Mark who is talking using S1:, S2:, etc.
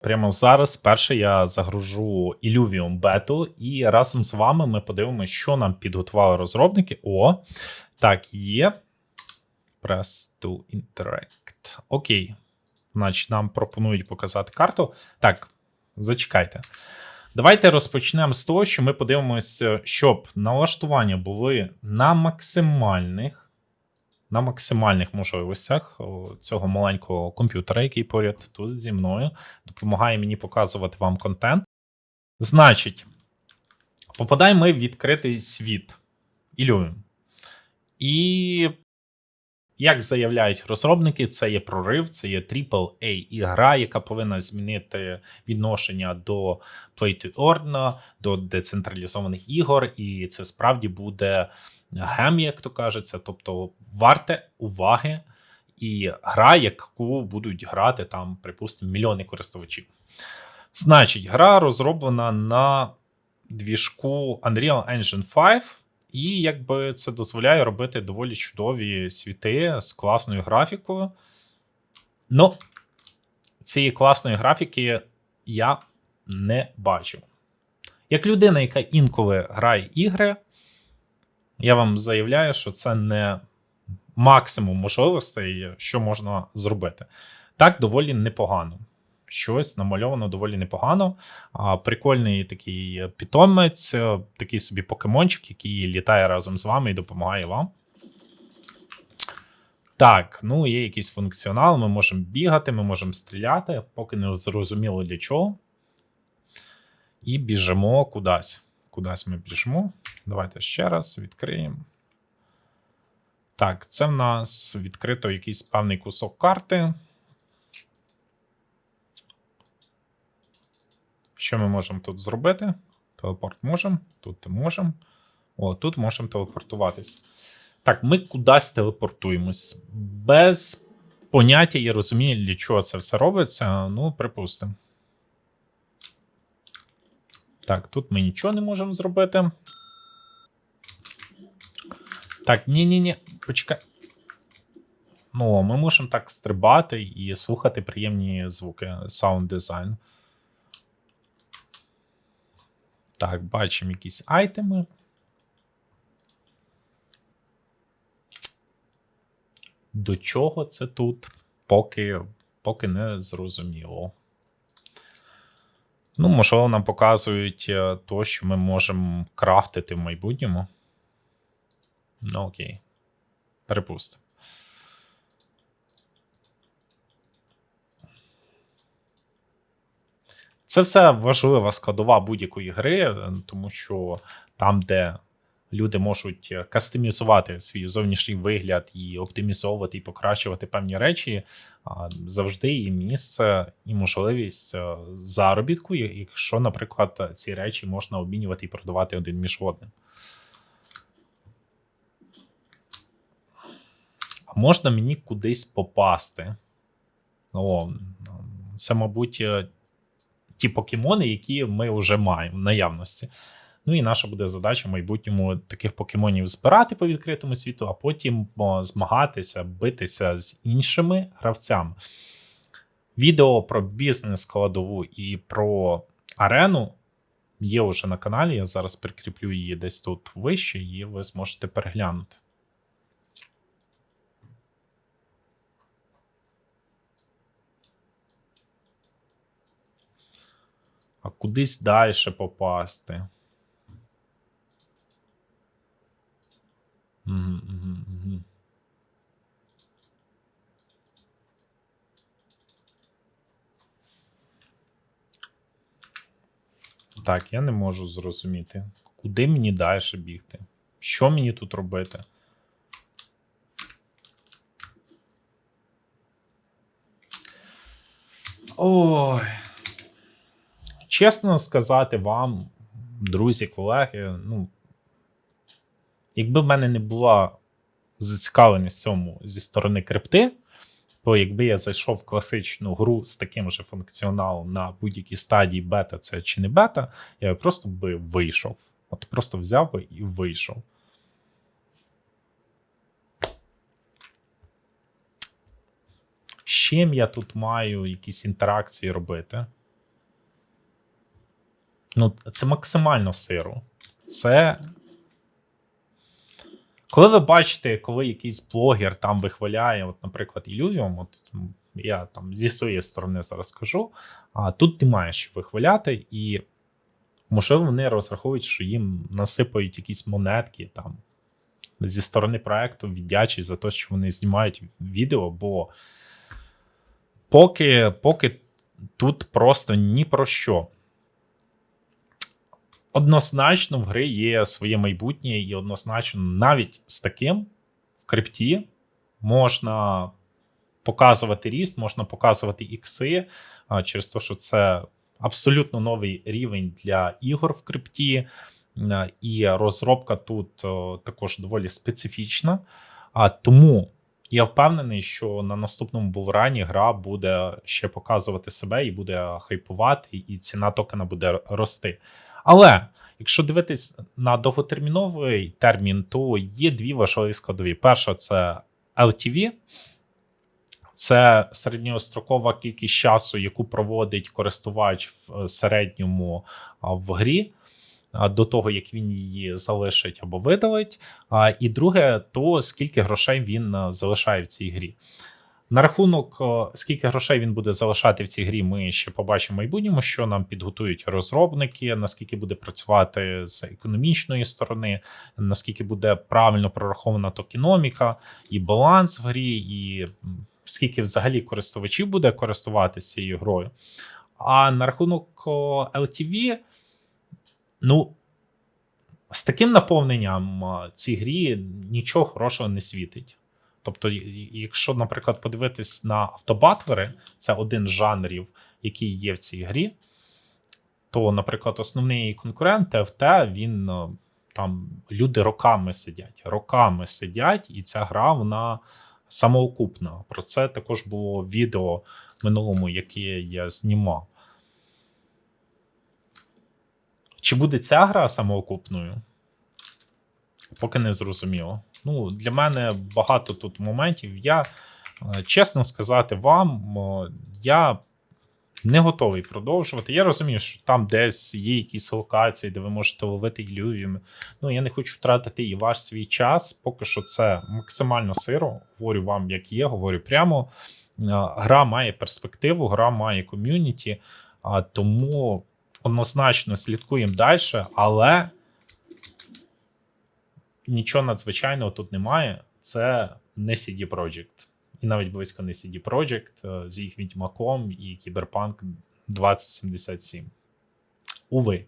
S1: Прямо зараз перше я загружу Illuvium бету, і разом з вами ми подивимося, що нам підготували розробники. О, так, є. Press to interact. Окей. Значить, нам пропонують показати карту. Так, зачекайте. Давайте розпочнемо з того, що ми подивимося, щоб налаштування були на максимальних. На максимальних можливостях цього маленького комп'ютера, який поряд тут зі мною, допомагає мені показувати вам контент. Значить, попадаємо ми в відкритий світ Ілюм. І, як заявляють розробники, це є прорив, це є AAA ігра, яка повинна змінити відношення до Play to Earn, до децентралізованих ігор, і це справді буде гем, як то кажеться, тобто варте уваги і гра, яку будуть грати там, припустимо, мільйони користувачів. Значить, гра розроблена на двіжку Unreal Engine 5, і якби це дозволяє робити доволі чудові світи з класною графікою. Ну, цієї класної графіки я не бачу. Як людина, яка інколи грає ігри, я вам заявляю, що це не максимум можливостей, що можна зробити. Так, доволі непогано. Щось намальовано доволі непогано. А, Прикольний такий питомець, такий собі покемончик, який літає разом з вами і допомагає вам. Так, ну є якийсь функціонал, ми можемо бігати, ми можемо стріляти, поки не зрозуміло для чого. І біжимо кудись. Кудись ми біжимо. Давайте ще раз відкриємо. Так, це в нас відкрито якийсь певний кусок карти. Що ми можемо тут зробити? Телепорт можемо, тут можемо. О, тут можемо телепортуватись. Так, ми кудись телепортуємось. Без поняття і розуміння, для чого це все робиться. Ну, припустимо. Так, тут ми нічого не можемо зробити. Так, ні-ні-ні, почекай. Ну, ми можемо так стрибати і слухати приємні звуки, Sound design. Так, бачимо якісь айтеми. До чого це тут? Поки, Поки не зрозуміло. Ну, можливо, нам показують е, то, що ми можемо крафтити в майбутньому. Ну, окей. Перепустимо. Це все важлива складова будь-якої гри, е, тому що там, де люди можуть кастомізувати свій зовнішній вигляд і оптимізовувати і покращувати певні речі, завжди є місце і можливість е, заробітку, якщо, наприклад, ці речі можна обмінювати і продавати один між одним. А можна мені кудись попасти? О, це, мабуть, е, ті покемони, які ми вже маємо в наявності. Ну і наша буде задача в майбутньому таких покемонів збирати по відкритому світу, а потім змагатися, битися з іншими гравцями. Відео про бізнес-складову і про арену є вже на каналі. Я зараз прикріплю її десь тут вище, і ви зможете переглянути. А кудись далі попасти. Так, я не можу зрозуміти, куди мені далі бігти? Що мені тут робити? Ой. Чесно сказати вам, друзі, колеги, ну. Якби в мене не була зацікавленість цьому зі сторони крипти, то якби я зайшов в класичну гру з таким же функціоналом на будь-якій стадії бета, це чи не бета, я просто би вийшов. От просто взяв би і вийшов. З чим я тут маю якісь інтеракції робити? Ну, це максимально сиро. Це. Коли ви бачите, коли якийсь блогер там вихваляє, от, наприклад, Illuvium, от я там зі своєї сторони зараз скажу, а тут немає що вихваляти, і можливо вони розраховують, що їм насипають якісь монетки там зі сторони проекту, віддячать за те, що вони знімають відео, бо поки, поки тут просто ні про що. Однозначно в гри є своє майбутнє, і однозначно навіть з таким в крипті можна показувати ріст, можна показувати ікси через те, що це абсолютно новий рівень для ігор в крипті, і розробка тут також доволі специфічна. А тому я впевнений, що на наступному булрані гра буде ще показувати себе і буде хайпувати, і ціна токена буде рости. Але якщо дивитись на довготерміновий термін, то є дві важливі складові. Перша це LTV, це середньострокова кількість часу, яку проводить користувач в середньому в грі. До того, як він її залишить або видалить. І друге, то скільки грошей він залишає в цій грі. На рахунок, скільки грошей він буде залишати в цій грі, ми ще побачимо в майбутньому, що нам підготують розробники, наскільки буде працювати з економічної сторони, наскільки буде правильно прорахована токеноміка і баланс в грі, і скільки взагалі користувачів буде користуватися цією грою. А на рахунок LTV, ну. З таким наповненням цій грі нічого хорошого не світить. Тобто, якщо, наприклад, подивитись на автобатлери, це один з жанрів, який є в цій грі, то, наприклад, основний конкурент ТФТ, він е, там люди роками сидять, роками сидять, і ця гра вона самоокупна. Про це також було відео в минулому, яке я знімав. Чи буде ця гра самоокупною? Поки не зрозуміло. Ну, для мене багато тут моментів. Я, е, чесно сказати вам, я не готовий продовжувати. Я розумію, що там десь є якісь локації, де ви можете ловити ілювіями. Ну, я не хочу втратити і ваш свій час. Поки що це максимально сиро. Говорю вам, як є, говорю прямо. Е, Гра має перспективу, гра має ком'юніті, тому однозначно слідкуємо далі, але нічого надзвичайного тут немає. Це не CD Projekt. І навіть близько не CD Projekt е, з їх відьмаком і Кіберпанк 2077. Уви.